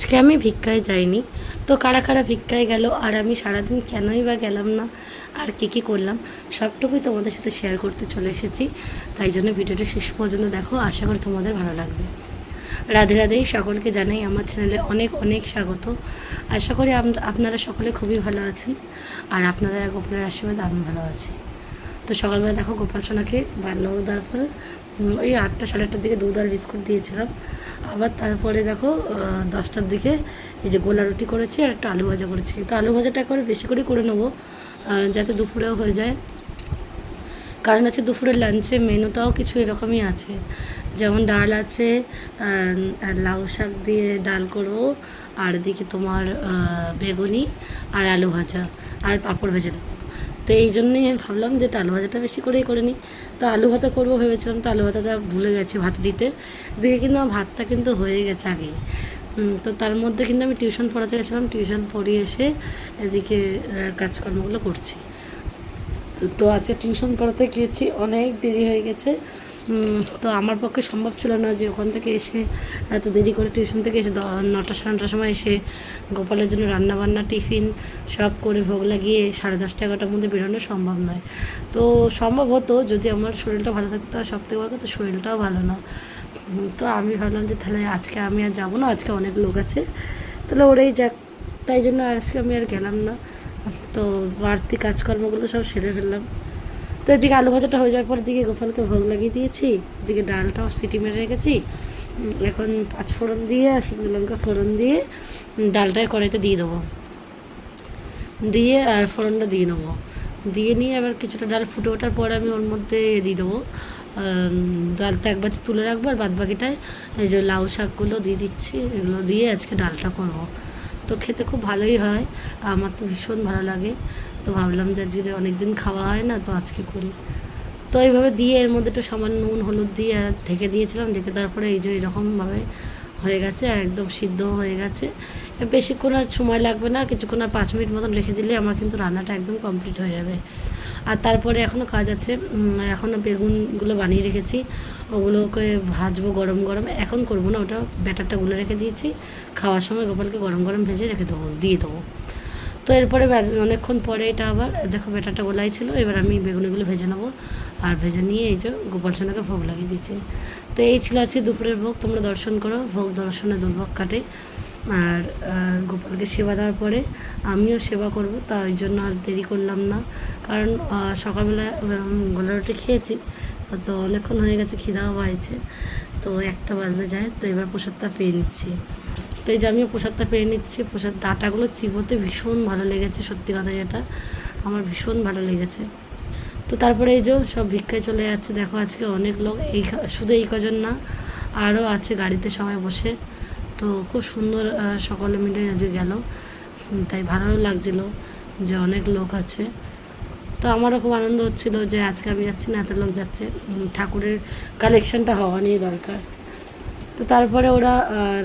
আজকে আমি ভিক্ষায় যাইনি। তো কারা কারা ভিক্ষায় গেল আর আমি সারাদিন কেনই বা গেলাম না? আর কী কী করলাম? সবটুকুই তোমাদের সাথে শেয়ার করতে চলে এসেছি। তাই জন্য ভিডিওটা শেষ পর্যন্ত দেখো। আশা করি তোমাদের ভালো লাগবে। রাধে রাধে সকলকে জানাই আমার চ্যানেলে অনেক অনেক স্বাগত। আশা করি আপনারা সকলে খুবই ভালো আছেন। আর আপনাদের গোপালের আশীর্বাদ আমি ভালো আছি। তো সকালবেলা দেখো গোপাল সোনাকে বাল্য দেওয়ার পরে ওই আটটা সাড়ে আটটার দিকে দুধ আর বিস্কুট দিয়েছিলাম। আবার তারপরে দেখো দশটার দিকে এই যে গোলা রুটি করেছি আর একটা আলু ভাজা করেছি। তো আলু ভাজাটা একবারে বেশি করে করে নেব যাতে দুপুরেও হয়ে যায়। কারণ হচ্ছে দুপুরের লাঞ্চে মেনুটাও কিছু এরকমই আছে। যেমন ডাল আছে লাউ শাক দিয়ে ডাল করব, আর এদিকে তোমার বেগুনি আর আলু ভাজা, আর পাঁপড় ভেজে দেবো। তো এই জন্যই আমি ভাবলাম যে আলু ভাজাটা বেশি করেই করে নিই। তো আলু ভাতা করব ভেবেছিলাম, তো আলু ভাতাটা ভুলে গেছে ভাত দিতে। দিয়ে কিন্তু আমার ভাতটা কিন্তু হয়ে গেছে আগে তো তার মধ্যে কিন্তু আমি টিউশন পড়াতে গেছিলাম, টিউশন পড়িয়ে এসে এদিকে কাজকর্মগুলো করছি। তো- আজকে টিউশন পড়াতে গিয়েছি, অনেক দেরি হয়ে গেছে। তো আমার পক্ষে সম্ভব ছিল না যে ওখান থেকে এসে এত দেরি করে টিউশন থেকে এসে নটা সাড়ে নটার সময় এসে গোপালের জন্য রান্নাবান্না, টিফিন সব করে ভোগ লাগিয়ে সাড়ে দশটা এগারোটার মধ্যে বেরোনো সম্ভব নয়। তো সম্ভব হতো যদি আমার শরীরটা ভালো থাকতো, আর সব থেকে বড় কথা শরীরটাও ভালো না। তো আমি ভাবলাম যে তাহলে আজকে আমি আর যাব না, আজকে অনেক লোক আছে। তাহলে ওরাই যাক। তাই জন্য আজকে আমি আর গেলাম না। তো বাড়তি কাজকর্মগুলো সব সেরে ফেললাম। তো এদিকে আলু ভাজাটা হয়ে যাওয়ার পর এদিকে গোপালকে ভোগ লাগিয়ে দিয়েছি। এদিকে ডালটাও সিটি মেরে রেখেছি। এখন পাঁচ ফোড়ন দিয়ে আর শুকনো লঙ্কা ফোড়ন দিয়ে ডালটা কড়াইতে দিয়ে দেবো। দিয়ে আর ফোড়নটা দিয়ে নেব। দিয়ে নিয়ে আবার কিছুটা ডাল ফুটে ওঠার পর আমি ওর মধ্যে দিয়ে দেবো। ডালটা একবার তুলে রাখব আর বাদ বাকিটায় এই যে লাউ শাকগুলো দিয়ে দিচ্ছি, এগুলো দিয়ে আজকে ডালটা করব। তো খেতে খুব ভালোই হয়, আমার তো ভীষণ ভালো লাগে। তো ভাবলাম যে অনেক দিন খাওয়া হয় না, তো আজকে করি। তো এইভাবে দিয়ে এর মধ্যে একটু সামান্য নুন, হলুদ দিয়ে আর ঢেকে দিয়েছিলাম। ঢেকে দেওয়ার পরে এই যে এরকমভাবে হয়ে গেছে আর একদম সিদ্ধ হয়ে গেছে। বেশিক্ষণ আর সময় লাগবে না, কিছুক্ষণ আর পাঁচ মিনিট মতন রেখে দিলে আমার কিন্তু রান্নাটা একদম কমপ্লিট হয়ে যাবে। আর তারপরে এখনও কাজ আছে এখনও বেগুনগুলো বানিয়ে রেখেছি। ওগুলোকে ভাজবো গরম গরম। এখন করব না, ওটা ব্যাটারটা গুলে রেখে দিয়েছি। খাওয়ার সময় গোপালকে গরম গরম ভেজে রেখে দেবো, দিয়ে দেবো। তো এরপরে অনেকক্ষণ পরে এটা আবার, দেখো ব্যাটারটা গোলাই ছিল, এবার আমি বেগুনিগুলো ভেজে নেব। আর ভেজে নিয়ে এই যে গোপাল সোনাকে ভোগ লাগিয়ে দিয়েছি। তো এই ছিল আছে দুপুরের ভোগ, তোমরা দর্শন করো, ভোগ দর্শনে দুর্ভোগ কাটে। আর গোপালকে সেবা দেওয়ার পরে আমিও সেবা করব তা ওই জন্য আর দেরি করলাম না। কারণ সকালবেলা গোলা রুটি খেয়েছি, তো অনেকক্ষণ হয়ে গেছে, খিদাও পাইছে। তো একটা বাজে যায়, তো এবার প্রসাদটা পেয়ে নিচ্ছি। তো এই যে আমিও প্রসাদটা পেরে নিচ্ছি। প্রসাদ ডাটাগুলো চিবোতে ভীষণ ভালো লেগেছে, সত্যি কথা যেটা। আমার ভীষণ ভালো লেগেছে। তো তারপরে এই যে সব ভিক্ষায় চলে যাচ্ছে। দেখো আজকে অনেক লোক, এই শুধু এই কজন না, আরও আছে গাড়িতে সবাই বসে। তো খুব সুন্দর সকলে মিলে আজকে গেল। তাই ভালো লাগছিল যে অনেক লোক আছে। তো আমারও খুব আনন্দ হচ্ছিল যে আজকে আমি যাচ্ছি না, এত লোক যাচ্ছে। ঠাকুরের কালেকশনটা হওয়া নিয়ে দরকার। তো তারপরে ওরা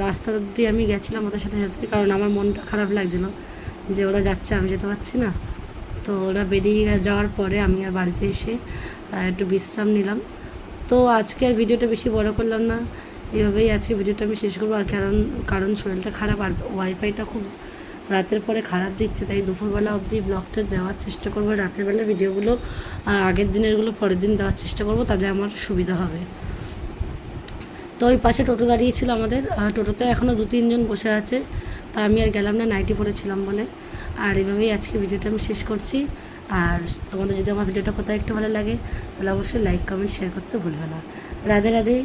রাস্তা দিয়ে আমি গেছিলাম ওদের সাথে সাথে, কারণ আমার মনটা খারাপ লাগছিল যে ওরা যাচ্ছে, আমি যেতে পারছি না। তো ওরা বেরিয়ে যাওয়ার পরে আমি আর বাড়িতে এসে একটু বিশ্রাম নিলাম। তো আজকে আর ভিডিওটা বেশি বড় করলাম না, এইভাবেই আজকে ভিডিওটা আমি শেষ করব। আর কারণ কারণ শরীরটা খারাপ, আর ওয়াইফাইটা খুব রাতের পরে খারাপ দিচ্ছে, তাই দুপুরবেলা অবধি ব্লগটা দেওয়ার চেষ্টা করব, রাতের বেলা ভিডিওগুলো আগের দিনেরগুলো পরের দিন দেওয়ার চেষ্টা করব, তাতে আমার সুবিধা হবে। তো ওই পাশে টোটো দাঁড়িয়েছিল আমাদের। টোটোতে এখনও দু, তিনজন বসে আছে। তা আমি আর গেলাম না নাইটি পড়েছিলাম বলে। আর এভাবেই আজকে ভিডিওটা আমি শেষ করছি। আর তোমাদের যদি আমার ভিডিওটা কোথাও একটু ভালো লাগে, তাহলে অবশ্যই লাইক কমেন্ট শেয়ার করতে ভুলবে না। রাধে রাধে